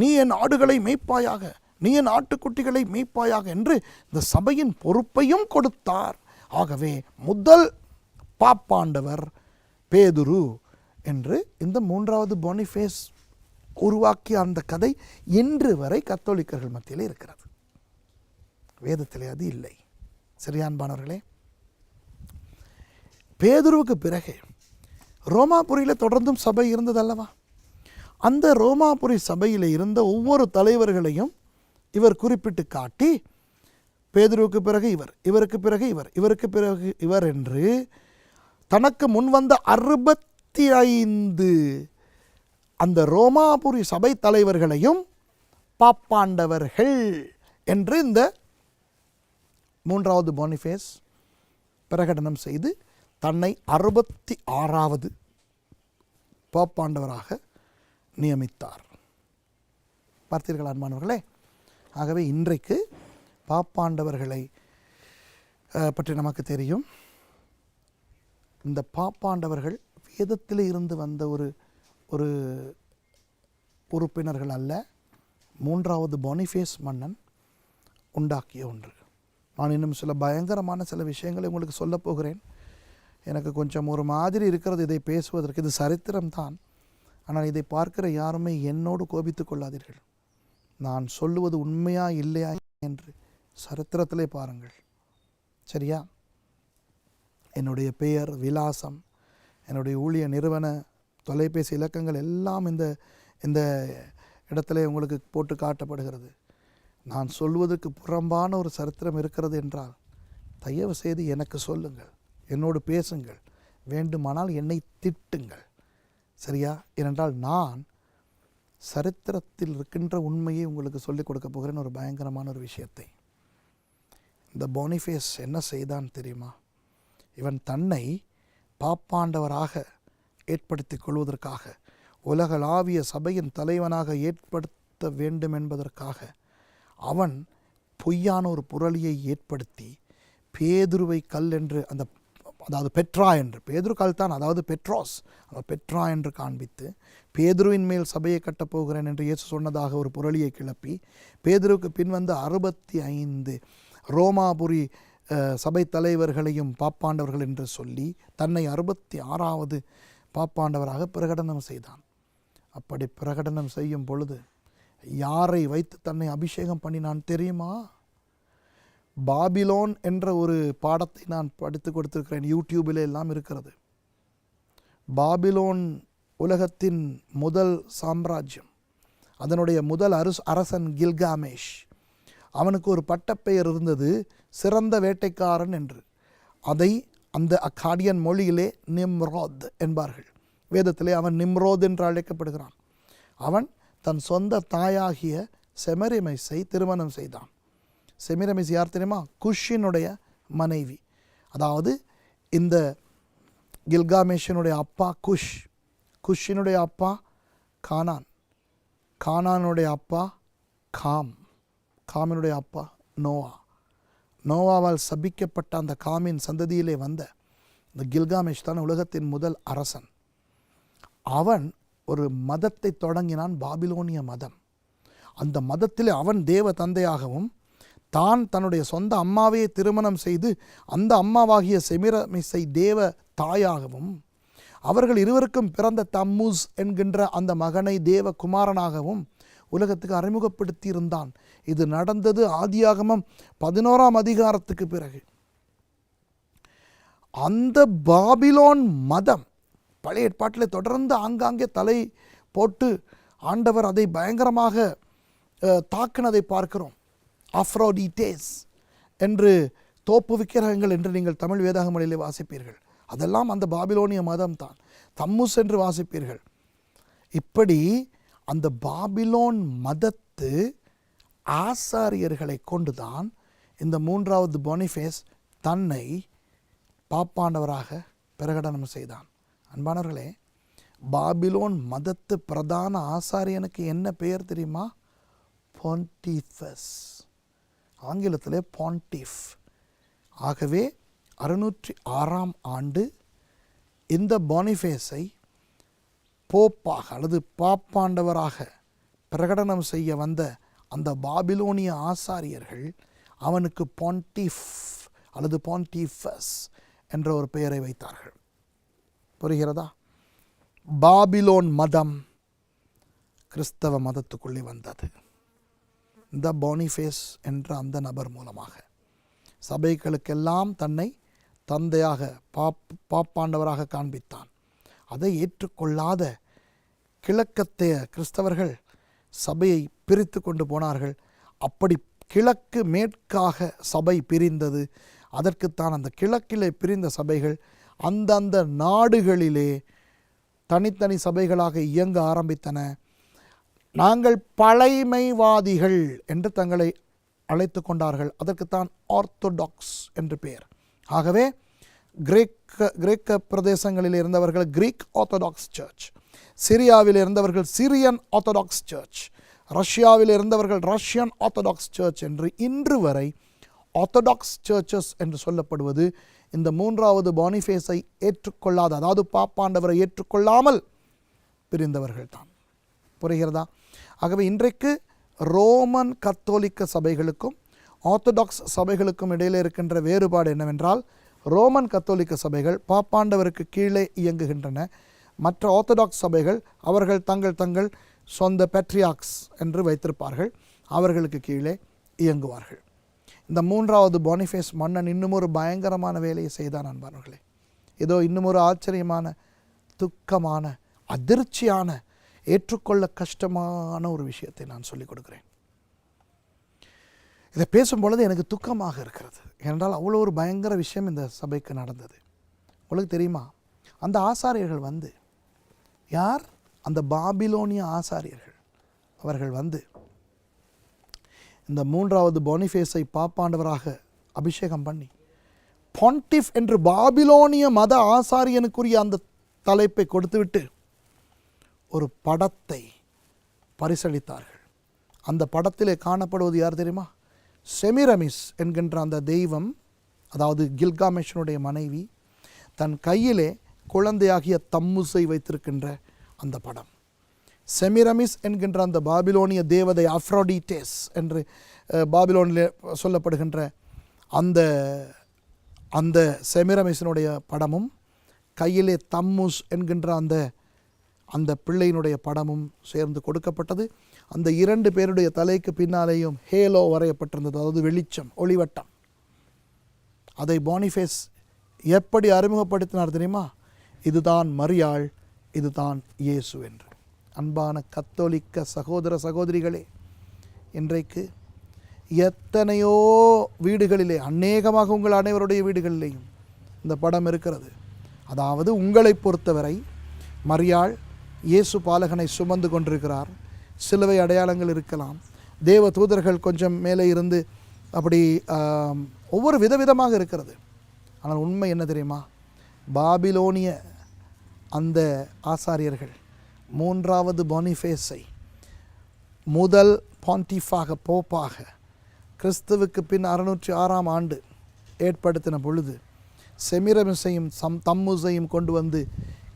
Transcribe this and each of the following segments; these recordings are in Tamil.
நீ என் ஆடுகளை மேய்ப்பாயாக நீ என் ஆட்டுக்குட்டிகளை மேய்ப்பாயாக என்று இந்த சபையின் பொறுப்பையும் கொடுத்தார். ஆகவே முதல் பாப்பாண்டவர் பேதுரு என்று இந்த மூன்றாவது பொனிஃபேஸ் உருவாக்கிய அந்த கதை இன்று வரை கத்தோலிக்கர்கள் மத்தியில் இருக்கிறது. வேதத்திலே அது இல்லை. சரியான்பானவர்களே பேதுருவுக்கு பிறகு ரோமாபுரியில் தொடர்ந்தும் சபை இருந்ததல்லவா? அந்த ரோமாபுரி சபையில் இருந்த ஒவ்வொரு தலைவர்களையும் இவர் குறிப்பிட்டு காட்டி பேதுருவுக்கு பிறகு இவர் இவருக்கு பிறகு இவர் இவருக்கு பிறகு இவர் என்று தனக்கு முன் வந்த அறுபத்தி ஐந்து அந்த ரோமாபுரி சபை தலைவர்களையும் பாப்பாண்டவர்கள் என்று இந்த மூன்றாவது போனிஃபேஸ் பிரகடனம் செய்து தன்னை அறுபத்தி ஆறாவது பாப்பாண்டவராக நியமித்தார். பார்த்தீர்கள் அன்பானவர்களே ஆகவே இன்றைக்கு பாப்பாண்டவர்களை பற்றி நமக்கு தெரியும். இந்த பாப்பாண்டவர்கள் வேதத்தில் இருந்து வந்த ஒரு ஒரு உறுப்பினர்கள் அல்ல மூன்றாவது பொனிஃபேஸ் மன்னன் உண்டாக்கிய ஒன்று. நான் இன்னும் சில பயங்கரமான சில விஷயங்களை உங்களுக்கு சொல்லப் போகிறேன். எனக்கு கொஞ்சம் ஒரு மாதிரி இருக்கிறது இதை பேசுவதற்கு. இது சரித்திரம் தான் ஆனால் இதை பார்க்கிற யாருமே என்னோடு கோபித்து கொள்ளாதீர்கள். நான் சொல்லுவது உண்மையா இல்லையா என்று சரித்திரத்திலே பாருங்கள். சரியா? என்னுடைய பெயர் விலாசம். என்னுடைய ஊழிய நிறுவன தொலைபேசி இலக்கங்கள் எல்லாம் இந்த இந்த இடத்துல உங்களுக்கு போட்டு காட்டப்படுகிறது. நான் சொல்வதற்கு புறம்பான ஒரு சரித்திரம் இருக்கிறது என்றால் தயவு செய்து எனக்கு சொல்லுங்கள். என்னோடு பேசுங்கள். வேண்டுமானால் என்னை திட்டுங்கள். சரியா? ஏனென்றால் நான் சரித்திரத்தில் இருக்கின்ற உண்மையை உங்களுக்கு சொல்லிக் கொடுக்க போகிறேன் ஒரு பயங்கரமான ஒரு விஷயத்தை. இந்த போனிஃபேஸ் என்ன செய்தான் தெரியுமா? இவன் தன்னை பாப்பாண்டவராக ஏற்படுத்திக் கொள்வதற்காக உலகளாவிய சபையின் தலைவனாக ஏற்படுத்த வேண்டும் என்பதற்காக அவன் பொய்யான ஒரு புரளியை ஏற்படுத்தி பேதுருவை கல் என்று அந்த அதாவது பெட்ரா என்று பேதுரு கால்தான் அதாவது பெட்ராஸ். அவன் பெட்ரா என்று காண்பித்து பேதுருவின் மேல் சபையை கட்டப் போகிறேன் என்று இயேசு சொன்னதாக ஒரு புரளியை கிளப்பி பேதுருவுக்கு பின்வந்த அறுபத்தி ஐந்து ரோமாபுரி சபை தலைவர்களையும் பாப்பாண்டவர்கள் என்று சொல்லி தன்னை அறுபத்தி ஆறாவது பாப்பாண்டவராக பிரகடனம் செய்தான். அப்படி பிரகடனம் செய்யும் பொழுது யாரை வைத்து தன்னை அபிஷேகம் பண்ணினான் தெரியுமா? பாபிலோன் என்ற ஒரு பாடத்தை நான் படித்து கொடுத்திருக்கிறேன். யூடியூபில் எல்லாம் இருக்கிறது. பாபிலோன் உலகத்தின் முதல் சாம்ராஜ்யம். அதனுடைய முதல் அரசு அரசன் கில்காமேஷ். அவனுக்கு ஒரு பட்டப்பெயர் இருந்தது சிறந்த வேட்டைக்காரன் என்று. அதை அந்த அக்காடியன் மொழியிலே நிம்ரோத் என்பார்கள். வேதத்திலே அவன் நிம்ரோத் என்று அழைக்கப்படுகிறான். அவன் தன் சொந்த தாயாகிய செமரிமைஸை திருமணம் செய்தான். செமிரமிஸ் யார் தெரியுமா குஷினுடைய மனைவி. அதாவது இந்த கில்காமேஷனுடைய அப்பா குஷ். குஷினுடைய அப்பா கானான். கானானுடைய அப்பா காம். காமினுடைய அப்பா நோவா. நோவாவால் சபிக்கப்பட்ட அந்த காமின் சந்ததியிலே வந்த இந்த கில்காமேஷ் தான் உலகத்தின் முதல் அரசன். அவன் ஒரு மதத்தை தொடங்கினான் பாபிலோனிய மதம். அந்த மதத்திலே அவன் தேவ தந்தையாகவும் தான் தன்னுடைய சொந்த அம்மாவையே திருமணம் செய்து அந்த அம்மாவாகிய செமிரமிசை தேவ தாயாகவும் அவர்கள் இருவருக்கும் பிறந்த தம்முஸ் என்கின்ற அந்த மகனை தேவ குமாரனாகவும் உலகத்துக்கு அறிமுகப்படுத்தி இருந்தான் இது நடந்தது ஆதியாகமம் பதினோராம் அதிகாரத்துக்கு பிறகு. அந்த பாபிலோன் மதம் பழைய ஏற்பாட்டில் தொடர்ந்து ஆங்காங்கே தலை போட்டு ஆண்டவர் அதை பயங்கரமாக தாக்கினதை பார்க்கிறோம். அஃப்ரோடிடேஸ் என்று தோப்பு விக்கிரகங்கள் என்று நீங்கள் தமிழ் வேதாகமொழியிலே வாசிப்பீர்கள். அதெல்லாம் அந்த பாபிலோனிய மதம் தான் தம்முஸ் என்று வாசிப்பீர்கள். இப்படி அந்த பாபிலோன் மதத்து ஆசாரியர்களை கொண்டுதான் இந்த மூன்றாவது பொனிஃபேஸ் தன்னை பாப்பாண்டவராக பிரகடனம் செய்தான். அன்பானவர்களே பாபிலோன் மதத்து பிரதான ஆசாரியனுக்கு என்ன பெயர் தெரியுமா? பொன்டிஃபஸ் ஆங்கிலத்திலே பாண்டிஃப் ஆகவே அறுநூற்றி ஆறாம் ஆண்டு இந்த பானிஃபேஸை போப்பாக அல்லது பாப்பாண்டவராக பிரகடனம் செய்ய வந்த அந்த பாபிலோனிய ஆசாரியர்கள் அவனுக்கு பாண்டிஃப் அல்லது பாண்டிஃபஸ் என்ற ஒரு பெயரை வைத்தார்கள். புரிகிறதா? பாபிலோன் மதம் கிறிஸ்தவ மதத்துக்குள்ளே வந்தது. த பானிஃபேஸ் என்ற அந்த நபர் மூலமாக. சபைகளுக்கெல்லாம் தன்னை தந்தையாக பாப் பாப்பாண்டவராக காண்பித்தான். அதை ஏற்றுக்கொள்ளாத கிழக்கத்தைய கிறிஸ்தவர்கள் சபையை பிரித்து கொண்டு போனார்கள். அப்படி கிழக்கு மேற்காக சபை பிரிந்தது. அதற்குத்தான் அந்த கிழக்கிலே பிரிந்த சபைகள் அந்தந்த நாடுகளிலே தனித்தனி சபைகளாக இயங்க ஆரம்பித்தன. நாங்கள் பழைமைவாதிகள் என்று தங்களை அழைத்து கொண்டார்கள். அதற்குத்தான் ஆர்த்தோடாக்ஸ் என்று பெயர். ஆகவே கிரேக்க கிரேக்க பிரதேசங்களில் இருந்தவர்கள் கிரீக் ஆர்த்தோடாக்ஸ் சர்ச் சிரியாவில் இருந்தவர்கள் சிரியன் ஆர்த்தோடாக்ஸ் சர்ச் ரஷ்யாவில் இருந்தவர்கள் ரஷ்யன் ஆர்த்தோடாக்ஸ் சர்ச் என்று இன்று வரை ஆர்த்தோடாக்ஸ் சர்ச்சஸ் என்று சொல்லப்படுவது இந்த மூன்றாவது பானிஃபேஸை ஏற்றுக்கொள்ளாத அதாவது பாப்பாண்டவரை ஏற்றுக்கொள்ளாமல் பிரிந்தவர்கள் தான் புரிகிறதா? ஆகவே இன்றைக்கு ரோமன் கத்தோலிக்க சபைகளுக்கும் ஆர்த்தடாக்ஸ் சபைகளுக்கும் இடையிலே இருக்கின்ற வேறுபாடு என்னவென்றால் ரோமன் கத்தோலிக்க சபைகள் பாப்பாண்டவருக்கு கீழே இயங்குகின்றன. மற்ற ஆர்த்தடாக்ஸ் சபைகள் அவர்கள் தங்கள் தங்கள் சொந்த பெட்ரியாக்ஸ் என்று வைத்திருப்பார்கள் அவர்களுக்கு கீழே இயங்குவார்கள். இந்த மூன்றாவது பானிஃபேஸ் மன்னன் இன்னும் ஒரு பயங்கரமான வேலையை செய்தான் அன்பார்களே ஏதோ இன்னும் ஒரு ஆச்சரியமான துக்கமான அதிர்ச்சியான ஏற்றுக்கொள்ள கஷ்டமான ஒரு விஷயத்தை நான் சொல்லிக் கொடுக்குறேன். இதை பேசும் பொழுது எனக்கு துக்கமாக இருக்கிறது. ஏனென்றால் அவ்வளோ ஒரு பயங்கர விஷயம் இந்த சபைக்கு நடந்தது. உங்களுக்கு தெரியுமா? அந்த ஆசாரியர்கள் வந்து யார்? அந்த பாபிலோனிய ஆசாரியர்கள். அவர்கள் வந்து இந்த மூன்றாவது பொனிஃபேஸை பாப்பாண்டவராக அபிஷேகம் பண்ணி பாண்டிஃப் என்று பாபிலோனிய மத ஆசாரியனுக்குரிய அந்த தலைப்பை கொடுத்துவிட்டு ஒரு படத்தை பரிசளித்தார்கள். அந்த படத்திலே காணப்படுவது யார் தெரியுமா? செமிரமிஸ் என்கின்ற அந்த தெய்வம் அதாவது கில்காமேஷனுடைய மனைவி தன் கையிலே குழந்தையாகிய தம்முசை வைத்திருக்கின்ற அந்த படம். செமிரமிஸ் என்கின்ற அந்த பாபிலோனிய தேவதை அஃப்ரோடிடேஸ் என்று பாபிலோனில் சொல்லப்படுகின்ற அந்த அந்த செமிரமிஸினுடைய படமும் கையிலே தம்முஸ் என்கின்ற அந்த அந்த பிள்ளையினுடைய படமும் சேர்ந்து கொடுக்கப்பட்டது. அந்த இரண்டு பேருடைய தலைக்கு பின்னாலேயும் ஹேலோ வரையப்பட்டிருந்தது. அதாவது வெளிச்சம் ஒளிவட்டம். அதை பானிஃபேஸ் எப்படி அறிமுகப்படுத்தினார் தெரியுமா? இதுதான் மரியாள் இதுதான் இயேசு என்று. அன்பான கத்தோலிக்க சகோதர சகோதரிகளே இன்றைக்கு எத்தனையோ வீடுகளிலே அநேகமாக உங்கள் அனைவருடைய வீடுகளிலேயும் இந்த படம் இருக்கிறது. அதாவது உங்களை பொறுத்தவரை மரியாள் இயேசு பாலகனை சுமந்து கொண்டிருக்கிறார். சிலுவை அடையாளங்கள் இருக்கலாம். தேவ தூதர்கள் கொஞ்சம் மேலே இருந்து அப்படி ஒவ்வொரு விதவிதமாக இருக்கிறது. ஆனால் உண்மை என்ன தெரியுமா? பாபிலோனிய அந்த ஆசாரியர்கள் மூன்றாவது பானிஃபேஸை முதல் பாண்டிஃபாக போப்பாக கிறிஸ்துவுக்கு பின் அறுநூற்றி ஆறாம் ஆண்டு ஏற்படுத்தின பொழுது செமிரமிசையும் சம் தம்முசையும் கொண்டு வந்து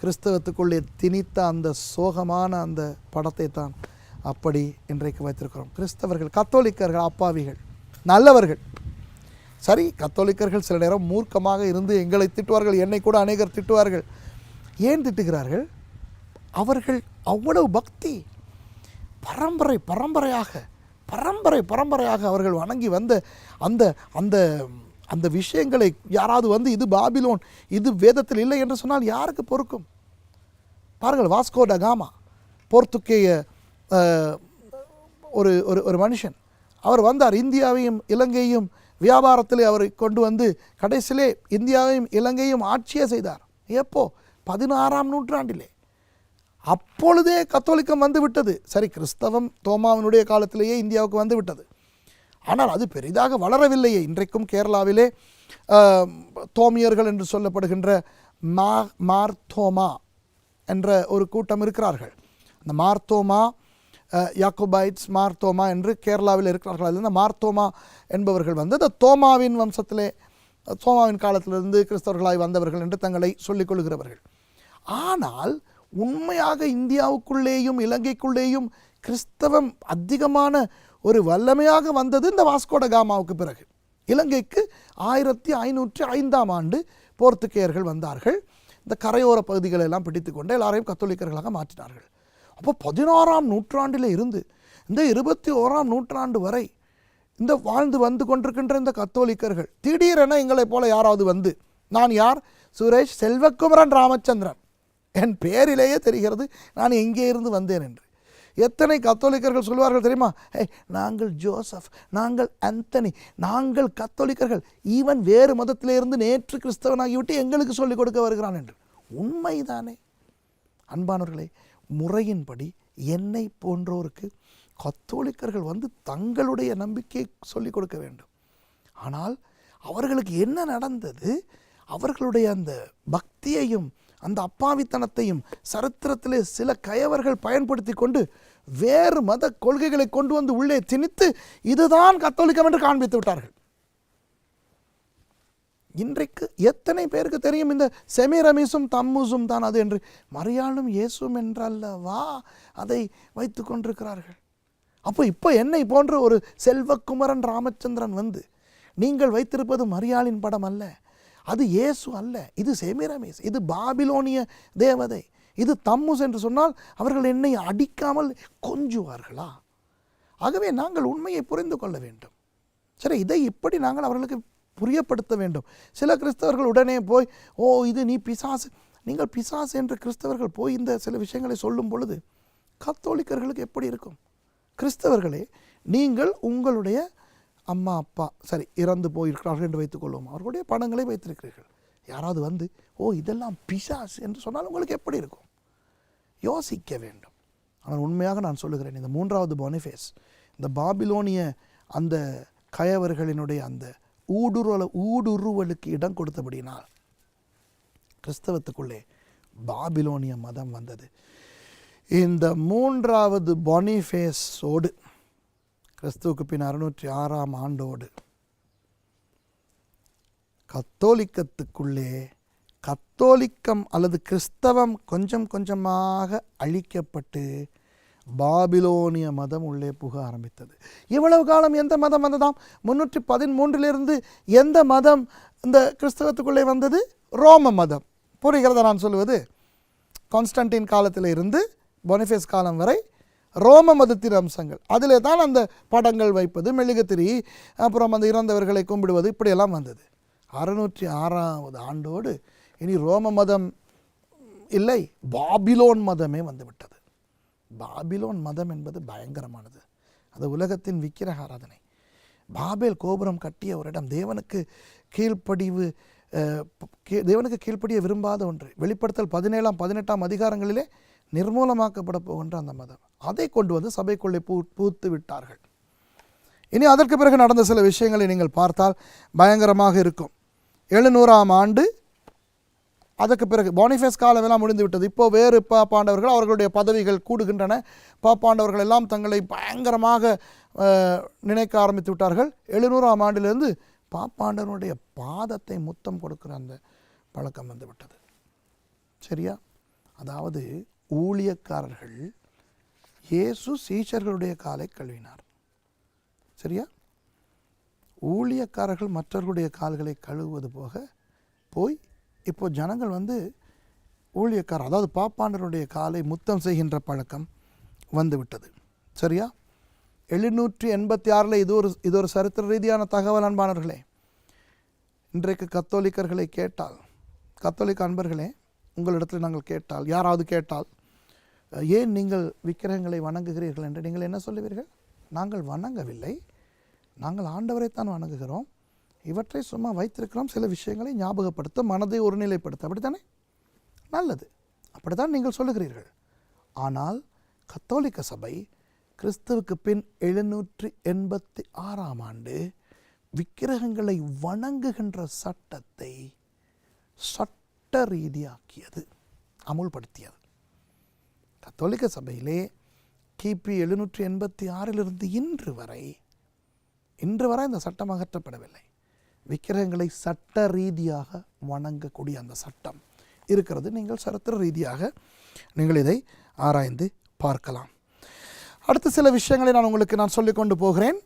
கிறிஸ்தவத்துக்குள்ளே திணித்த அந்த சோகமான அந்த படத்தை தான் அப்படி இன்றைக்கு வைத்திருக்கிறோம். கிறிஸ்தவர்கள் கத்தோலிக்கர்கள் அப்பாவிகள் நல்லவர்கள். சரி கத்தோலிக்கர்கள் சில நேரம் மூர்க்கமாக இருந்து எங்களை திட்டுவார்கள் என்னை கூட அநேகர் திட்டுவார்கள். ஏன் திட்டுகிறார்கள்? அவர்கள் அவ்வளவு பக்தி பரம்பரை பரம்பரையாக பரம்பரை பரம்பரையாக அவர்கள் வணங்கி வந்த அந்த அந்த அந்த விஷயங்களை யாராவது வந்து இது பாபிலோன் இது வேதத்தில் இல்லை என்று சொன்னால் யாருக்கு பொறுக்கும்? பாருங்கள் வாஸ்கோ டகாமா போர்த்துக்கேய ஒரு ஒரு ஒரு மனுஷன். அவர் வந்தார் இந்தியாவையும் இலங்கையும் வியாபாரத்தில் அவர் கொண்டு வந்து கடைசியிலே இந்தியாவையும் இலங்கையும் ஆட்சியே செய்தார். எப்போ? பதினாறாம் நூற்றாண்டிலே. அப்பொழுதே கத்தோலிக்கம் வந்து விட்டது. சரி கிறிஸ்தவம் தோமாவினுடைய காலத்திலேயே இந்தியாவுக்கு வந்து விட்டது. ஆனால் அது பெரிதாக வளரவில்லையே. இன்றைக்கும் கேரளாவிலே தோமியர்கள் என்று சொல்லப்படுகின்ற மா மார்த்தோமா என்ற ஒரு கூட்டம் இருக்கிறார்கள். அந்த மார்த்தோமா யாக்கோபைட்ஸ் மார்த்தோமா என்று கேரளாவில் இருக்கிறார்கள். அதில் இந்த மார்த்தோமா என்பவர்கள் வந்து இந்த தோமாவின் வம்சத்திலே தோமாவின் காலத்திலிருந்து கிறிஸ்தவர்களாய் வந்தவர்கள் என்று தங்களை சொல்லிக்கொள்கிறவர்கள் ஆனால் உண்மையாக இந்தியாவுக்குள்ளேயும் இலங்கைக்குள்ளேயும் கிறிஸ்தவம் அதிகமான ஒரு வல்லமையாக வந்தது இந்த வாஸ்கோட காமாவுக்கு பிறகு. இலங்கைக்கு ஆயிரத்தி ஐநூற்றி ஐந்தாம் ஆண்டு போர்த்துக்கேயர்கள் வந்தார்கள். இந்த கரையோர பகுதிகளை எல்லாம் பிடித்து கொண்டு எல்லாரையும் கத்தோலிக்கர்களாக மாற்றினார்கள். அப்போ பதினாறாம் நூற்றாண்டில் இருந்து இந்த இருபத்தி ஓராம் நூற்றாண்டு வரை இந்த வாழ்ந்து வந்து கொண்டிருக்கின்ற இந்த கத்தோலிக்கர்கள் திடீரென எங்களைப் போல யாராவது வந்து நான் யார்? சுரேஷ் செல்வக்குமரன் ராமச்சந்திரன். என் பேரிலேயே தெரிகிறது நான் எங்கே இருந்து வந்தேன் என்று. எத்தனை கத்தோலிக்கர்கள் சொல்வார்கள் தெரியுமா? ஏய் நாங்கள் ஜோசப் நாங்கள் அந்தனி நாங்கள் கத்தோலிக்கர்கள். ஈவன் வேறு மதத்திலிருந்து நேற்று கிறிஸ்தவனாகிவிட்டு எங்களுக்கு சொல்லிக் கொடுக்க வருகிறான் என்று. உண்மைதானே. அன்பானவர்களே முறையின்படி என்னை போன்றோருக்கு கத்தோலிக்கர்கள் வந்து தங்களுடைய நம்பிக்கையை சொல்லிக் கொடுக்க வேண்டும். ஆனால் அவர்களுக்கு என்ன நடந்தது? அவர்களுடைய அந்த பக்தியையும் அந்த அப்பாவித்தனத்தையும் சரித்திரத்திலே சில கயவர்கள் பயன்படுத்தி கொண்டு வேறு மத கொள்கைகளை கொண்டு வந்து உள்ளே திணித்து இதுதான் கத்தோலிக்கம் என்று காண்பித்து விட்டார்கள். இன்றைக்கு எத்தனை பேருக்கு தெரியும் இந்த செமிரமிசும் தம்முசும் தான் அது என்று? மரியாளும் இயேசும் என்றல்லவா அதை வைத்து கொண்டிருக்கிறார்கள். அப்போ இப்போ என்னை போன்ற ஒரு செல்வக்குமரன் ராமச்சந்திரன் வந்து நீங்கள் வைத்திருப்பது மரியாளின் படம் அல்ல அது இயேசு அல்ல. இது செமிரமேஸ். இது பாபிலோனிய தேவதை. இது தம்முஸ் என்று சொன்னால் அவர்கள் என்னை அடிக்காமல் கொஞ்சுவார்களா? ஆகவே நாங்கள் உண்மையை புரிந்து கொள்ள வேண்டும். சரி இதை இப்படி நாங்கள் அவர்களுக்கு புரியப்படுத்த வேண்டும். சில கிறிஸ்தவர்கள் உடனே போய் ஓ இது நீ பிசாசு. நீங்கள் பிசாசு என்று கிறிஸ்தவர்கள் போய் இந்த சில விஷயங்களை சொல்லும் பொழுது கத்தோலிக்கர்களுக்கு எப்படி இருக்கும்? கிறிஸ்தவர்களே நீங்கள் உங்களுடைய அம்மா அப்பா சரி இறந்து போயிருக்கிறார்கள் என்று வைத்துக்கொள்வோம் அவர்களுடைய படங்களை வைத்திருக்கிறீர்கள். யாராவது வந்து ஓ இதெல்லாம் பிசாஸ் என்று சொன்னால் உங்களுக்கு எப்படி இருக்கும்? யோசிக்க வேண்டும். ஆனால் உண்மையாக நான் சொல்லுகிறேன் இந்த மூன்றாவது பொனிஃபேஸ் இந்த பாபிலோனிய அந்த கயவர்களினுடைய அந்த ஊடுருவல ஊடுருவலுக்கு இடம் கொடுத்தபடினால் கிறிஸ்தவத்துக்குள்ளே பாபிலோனிய மதம் வந்தது. இந்த மூன்றாவது பொனிஃபேஸோடு கிறிஸ்துவுக்கு பின் அறுநூற்றி ஆறாம் ஆண்டோடு. கத்தோலிக்கத்துக்குள்ளே கத்தோலிக்கம் அல்லது கிறிஸ்தவம் கொஞ்சம் கொஞ்சமாக அழிக்கப்பட்டு பாபிலோனிய மதம் உள்ளே புக ஆரம்பித்தது. இவ்வளவு காலம் எந்த மதம் வந்ததாம்? முன்னூற்றி பதிமூன்றிலிருந்து எந்த மதம் இந்த கிறிஸ்தவத்துக்குள்ளே வந்தது? ரோம மதம். புரிகிறதா நான் சொல்லுவது கான்ஸ்டன்டின் காலத்தில் இருந்து பொனிஃபேஸ் காலம் வரை ரோம மதத்தின் அம்சங்கள். அதிலே தான் அந்த படங்கள் வைப்பது. மெழுகுத்திரி அப்புறம் அந்த இறந்தவர்களை கும்பிடுவது. இப்படியெல்லாம் வந்தது. அறுநூற்றி ஆறாவது ஆண்டோடு இனி ரோம மதம் இல்லை. பாபிலோன் மதமே வந்துவிட்டது. பாபிலோன் மதம் என்பது பயங்கரமானது. அது உலகத்தின் விக்கிரக ஆராதனை பாபேல் கோபுரம் கட்டிய ஒரு இடம் தேவனுக்கு கீழ்ப்படிவு தேவனுக்கு கீழ்ப்படிய விரும்பாத ஒன்று. வெளிப்படுத்தல் பதினேழாம் பதினெட்டாம் அதிகாரங்களிலே நிர்மூலமாக்கப்பட போகின்ற அந்த மதம். அதை கொண்டு வந்து சபைக்குள்ளே பூ பூத்து விட்டார்கள். இனி அதற்கு பிறகு நடந்த சில விஷயங்களை நீங்கள் பார்த்தால் பயங்கரமாக இருக்கும். எழுநூறாம் ஆண்டு அதற்கு பிறகு பானிஃபேஸ் காலமெல்லாம் முடிந்து விட்டது. இப்போ வேறு பாப்பாண்டவர்கள் அவர்களுடைய பதவிகள் கூடுகின்றன. பாப்பாண்டவர்கள் எல்லாம் தங்களை பயங்கரமாக நினைக்க ஆரம்பித்து விட்டார்கள். எழுநூறாம் ஆண்டிலிருந்து பாப்பாண்டவனுடைய பாதத்தை முத்தம் கொடுக்கிற அந்த பழக்கம் வந்து விட்டது. சரியா? அதாவது ஊழியக்காரர்கள் இயேசு சீஷர்களுடைய காலை கழுவினார். சரியா? ஊழியக்காரர்கள் மற்றவர்களுடைய கால்களை கழுவுவது போக போய் இப்போ ஜனங்கள் வந்து ஊழியக்காரர் அதாவது பாப்பாண்டருடைய காலை முத்தம் செய்கின்ற பழக்கம் வந்துவிட்டது. சரியா? எழுநூற்றி எண்பத்தி ஆறில் இது ஒரு இது ஒரு சரித்திர ரீதியான தகவல் அன்பானவர்களே. இன்றைக்கு கத்தோலிக்கர்களை கேட்டால் கத்தோலிக்க அன்பர்களே உங்களிடத்தில் நாங்கள் கேட்டால் யாராவது கேட்டால் ஏன் நீங்கள் விக்கிரகங்களை வணங்குகிறீர்கள் என்று நீங்கள் என்ன சொல்லுவீர்கள்? நாங்கள் வணங்கவில்லை. நாங்கள் ஆண்டவரைத்தான் வணங்குகிறோம். இவற்றை சும்மா வைத்திருக்கிறோம். சில விஷயங்களை ஞாபகப்படுத்த மனதை ஒருநிலைப்படுத்த. அப்படித்தானே? நல்லது. அப்படித்தான் நீங்கள் சொல்லுகிறீர்கள். ஆனால் கத்தோலிக்க சபை கிறிஸ்துவுக்கு பின் எழுநூற்றி எண்பத்தி ஆறாம் ஆண்டு விக்கிரகங்களை வணங்குகின்ற சட்டத்தை சட்ட ரீதியாக்கியது அமுல்படுத்தியது. கத்தோலிக்க சபையிலே கிபி எழுநூற்றி எண்பத்தி ஆறிலிருந்து இன்று வரை இன்று வரை இந்த சட்டம் அகற்றப்படவில்லை. விக்கிரகங்களை சட்ட ரீதியாக வணங்கக்கூடிய அந்த சட்டம் இருக்கிறது. நீங்கள் சரித்திர ரீதியாக நீங்கள் இதை ஆராய்ந்து பார்க்கலாம். அடுத்த சில விஷயங்களை நான் உங்களுக்கு நான் சொல்லிக்கொண்டு போகிறேன்.